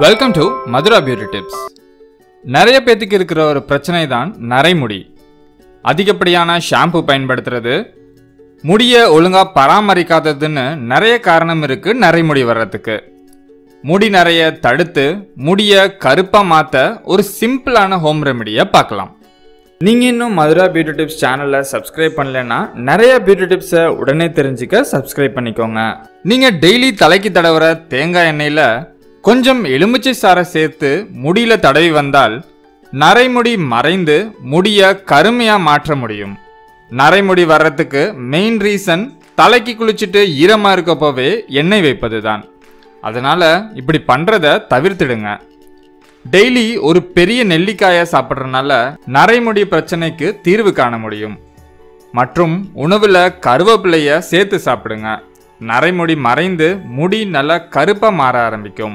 Welcome to Madhura beauty tips நிறைய பேத்துக்கு இருக்கிற ஒரு பிரச்சனை தான் நரைமுடி. அதிகப்படியான ஷாம்பு பயன்படுத்துறது முடியை ஒழுங்காக பராமரிக்காததுன்னு நிறைய காரணம் இருக்குது நரைமுடி வர்றதுக்கு. முடி நிறைய தடுத்து முடியை கருப்பாக மாற்ற ஒரு சிம்பிளான ஹோம் ரெமெடியை பார்க்கலாம். நீங்கள் இன்னும் மதுரா பியூட்டி டிப்ஸ் சேனலை சப்ஸ்கிரைப் பண்ணலைன்னா நிறைய பியூட்டி டிப்ஸை உடனே தெரிஞ்சுக்க சப்ஸ்கிரைப் பண்ணிக்கோங்க. நீங்கள் டெய்லி தலைக்கு தடவுற தேங்காய் எண்ணெயில் கொஞ்சம் எலுமிச்சை சாறை சேர்த்து முடியில தடவி வந்தால் நரைமுடி மறைந்து முடிய கருமையா மாற்ற முடியும். நரைமுடி வர்றதுக்கு மெயின் ரீசன் தலைக்கு குளிச்சுட்டு ஈரமா இருக்கப்போவே எண்ணெய் வைப்பது தான் அதனால இப்படி பண்றத தவிர்த்திடுங்க. டெய்லி ஒரு பெரிய நெல்லிக்காயை சாப்பிட்றதுனால நரைமுடி பிரச்சனைக்கு தீர்வு காண முடியும். மற்றும் உணவில் கருவேப்பிலையை சேர்த்து சாப்பிடுங்க. நரைமுடி மறைந்து முடி நல்லா கருப்பாக மாற ஆரம்பிக்கும்.